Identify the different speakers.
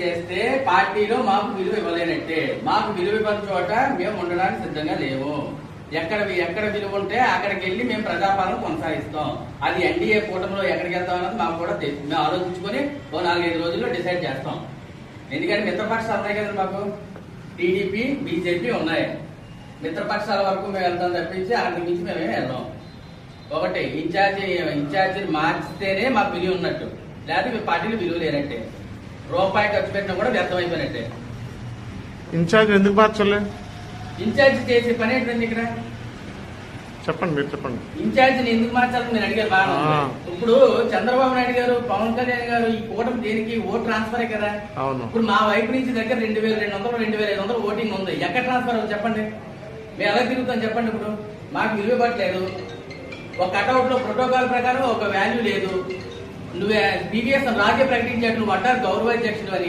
Speaker 1: చేస్తే పార్టీలో మాకు విలువ ఇవ్వలేనట్టే. మాకు విలువ ఇవ్వని చోట మేము ఉండడానికి సిద్ధంగా లేవు. ఎక్కడ ఎక్కడ విలువ ఉంటే అక్కడికి వెళ్ళి మేము ప్రజాపాలన కొనసాగిస్తాం. అది ఎన్డీఏ కూటమిలో ఎక్కడికి వెళ్తాం అన్నది మాకు కూడా మేము ఆలోచించుకొని ఓ నాలుగైదు రోజుల్లో డిసైడ్ చేస్తాం. ఎందుకంటే మిత్రపక్షాలు ఉన్నాయి కదా మాకు. టీడీపీ బీజేపీ ఉన్నాయి. మిత్రపక్షాల వరకు మేము వెళ్తాం తప్పించి అక్కడికి మించి మేమే వెళ్దాం ఒకటి ఇన్ఛార్జి ఇన్ఛార్జిని మార్చితేనే మాకు విలువ ఉన్నట్టు. లేకపోతే మీ పార్టీలు విలువ లేనట్టే. రూపాయి ఖర్చు పెట్టినా కూడా వ్యర్థమైపోయినట్టే.
Speaker 2: ఇన్ఛార్జ్ ఎందుకు మార్చలే?
Speaker 1: ఇన్ఛార్జి చేసే పని ఏంటండి ఇక్కడ?
Speaker 2: చెప్పండి మీరు చెప్పండి.
Speaker 1: ఇన్ఛార్జిని ఎందుకు మార్చాలని నేను అడిగారు బాగా. ఇప్పుడు చంద్రబాబు నాయుడు గారు పవన్ కళ్యాణ్ గారు ఈ కూటమి దేనికి ఓట్ ట్రాన్స్ఫరే కదా?
Speaker 2: అవును.
Speaker 1: ఇప్పుడు మా వైపు నుంచి దగ్గర రెండు వేల రెండు వందలు రెండు వేల ఐదు వందలు ఓటింగ్ ఉంది. ఎక్కడ ట్రాన్స్ఫర్ చెప్పండి? మేము ఎలా తిరుగుతాం చెప్పండి ఇప్పుడు? మాకు విలువ ఇవ్వట్లేదు. ఒక కటౌట్లో ప్రోటోకాల్ ప్రకారం ఒక వాల్యూ లేదు. నువ్వు బీబీఎస్ రాజ్య ప్రకటించాడు నువ్వు అంటారు గౌరవాధ్యక్షుడు అని.